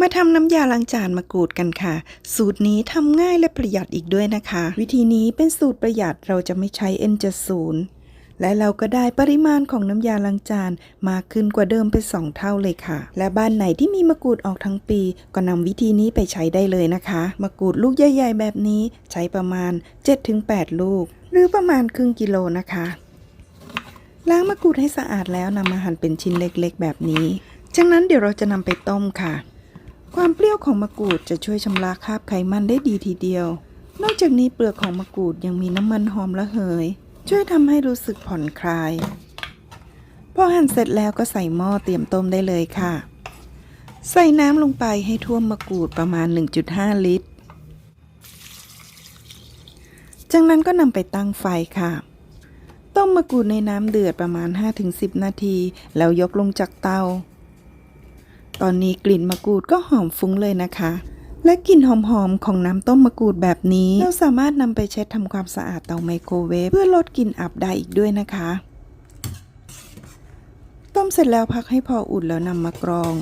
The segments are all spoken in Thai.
มาทำน้ำยาล้างจานมะกรูดกันค่ะ สูตรนี้ทำง่ายและประหยัดอีกด้วยนะคะ วิธีนี้เป็นสูตรประหยัดเราจะไม่ใช้ N70 และเราก็ได้ปริมาณของน้ำยาล้างจานมากขึ้นกว่าเดิมเป็น2เท่าเลยค่ะ และบ้านไหนที่มีมะกรูดออกทั้งปี ก็นำวิธีนี้ไปใช้ได้เลยนะคะ มะกรูดลูกใหญ่ ๆ แบบนี้ใช้ประมาณ 7-8 ลูก หรือประมาณครึ่งกิโลนะคะล้างมะกรูดให้สะอาดแล้วนำมาหั่นเป็นชิ้นเล็กๆ แบบนี้จากนั้นเดี๋ยวเราจะนำไปต้มค่ะ ความเปรี้ยวของมะกรูดจะช่วยชำระคราบไขมันได้ดีทีเดียว นอกจากนี้เปลือกของมะกรูดยังมีน้ำมันหอมระเหย ช่วยทำให้รู้สึกผ่อนคลาย พอหั่นเสร็จแล้วก็ใส่หม้อเตรียมต้มได้เลยค่ะ ใส่น้ำลงไปให้ท่วมมะกรูดประมาณ 1.5 ลิตร จากนั้นก็นำไปตั้งไฟค่ะ ต้มมะกรูดในน้ำเดือดประมาณ 5-10 นาที แล้วยกลงจากเตา ตอนนี้กลิ่นมะกรูดก็หอมฟุ้งเลยนะคะ และกลิ่นหอมๆของน้ำต้มมะกรูดแบบนี้ เราสามารถนำไปเช็ดทำความสะอาดเตาไมโครเวฟเพื่อลดกลิ่นอับได้อีกด้วยนะคะ ต้มเสร็จแล้วพักให้พออุ่นแล้วนำมากรอง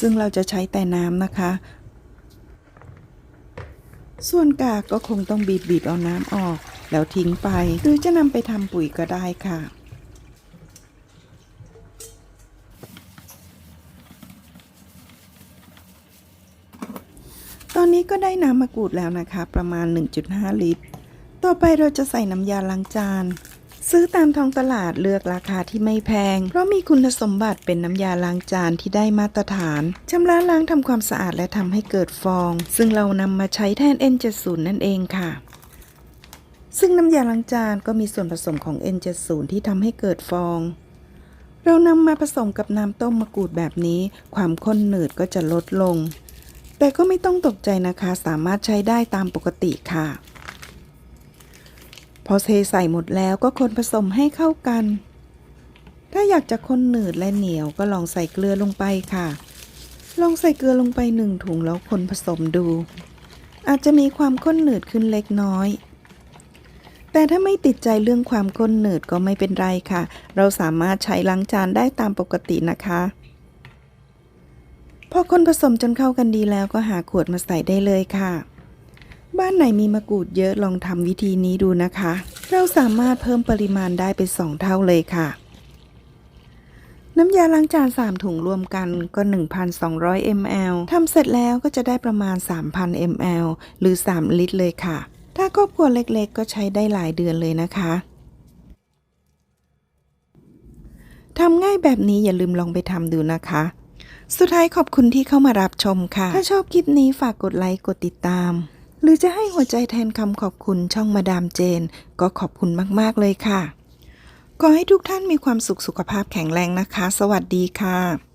ซึ่งเราจะใช้แต่น้ำนะคะ ส่วนกากก็คงต้องบีบบีบๆเอาน้ำออก แล้วทิ้งไป หรือจะนำไปทำปุ๋ยก็ได้ค่ะ ตอนนี้ก็ได้น้ำมะกรูดแล้วนะคะ ประมาณ 1.5 ลิตร ต่อไปเราจะใส่น้ำยาล้างจาน ซื้อตามท้องตลาดเลือกราคาที่ไม่แพง เพราะมีคุณสมบัติเป็นน้ำยาล้างจานที่ได้มาตรฐานชำระล้างทำความสะอาดและทำให้เกิดฟอง ซึ่งเรานำมาใช้แทน N70 นั่นเองค่ะซึ่งน้ำยาล้างจานก็มีส่วนผสมของ N70 ที่ทำให้เกิดฟอง เรานำมาผสมกับน้ำต้มมะกรูดแบบนี้ ความข้นหนืดก็จะลดลง แต่ก็ไม่ต้องตกใจนะคะสามารถใช้ได้ตามปกติค่ะ พอเทใส่หมดแล้วก็คนผสมให้เข้ากัน ถ้าอยากจะข้นหนืดและเหนียวก็ลองใส่เกลือลงไปค่ะ ลองใส่เกลือลงไปหนึ่งถุงแล้วคนผสมดู อาจจะมีความข้นหนืดขึ้นเล็กน้อย แต่ถ้าไม่ติดใจเรื่องความข้นหนืดก็ไม่เป็นไรค่ะ เราสามารถใช้ล้างจานได้ตามปกตินะคะ พอคนผสมจนเข้ากันดีแล้วก็หาขวดมาใส่ได้เลยค่ะ บ้านไหนมีมะกรูดเยอะลองทำวิธีนี้ดูนะคะ เราสามารถเพิ่มปริมาณได้เป็น2เท่าเลยค่ะ น้ำยาล้างจาน 3 ถุงรวมกันก็ 1,200 ml ทำเสร็จแล้วก็จะได้ประมาณ 3,000 ml หรือ 3 ลิตรเลยค่ะ ถ้าครอบครัวเล็กๆ ก็ใช้ได้หลายเดือนเลยนะคะทำง่ายแบบนี้อย่าลืมลองไปทำดูนะคะ สุดท้ายขอบคุณที่เข้ามารับชมค่ะ ถ้าชอบคลิปนี้ฝากกดไลค์กดติดตาม หรือจะให้หัวใจแทนคำขอบคุณช่องมาดามเจน ก็ขอบคุณมาก ๆ เลยค่ะ ขอให้ทุกท่านมีความสุขสุขภาพแข็งแรงนะคะ สวัสดีค่ะ